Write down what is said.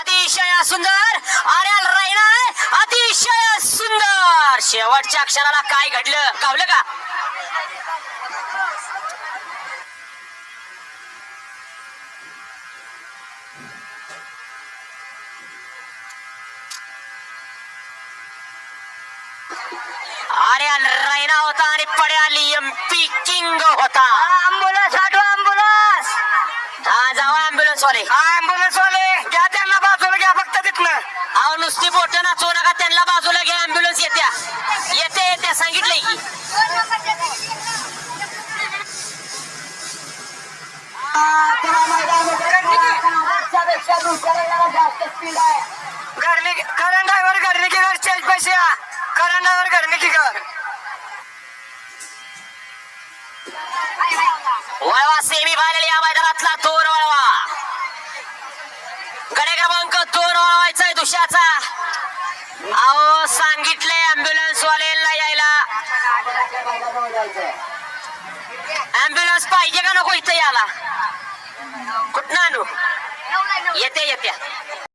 अतिशय सुंदर अरे रायना अतिशय सुंदर. शेवटच्या अक्षराला काय घडलं? गावलं का? अरे रायना होता आणि पड्याली एमपी किंग होता. अँब्युलन्स आठवा अँब्युलन्स हा जावा अँब्युलन्स वाले. अँब्युलन्स वाले येते येत्या सांगितलंय की. घर चेंज पैसे की घर. वळवा सेमी फायनल या मैदानातला दोन वळवा. गडे क्रमांक दोन वळवायचा आहे अहो सांगितलंय अँब्युलन्स यायला अँब्युलन्स पाहिजे का नको इथं याला? कुठं आणू? येते येत्या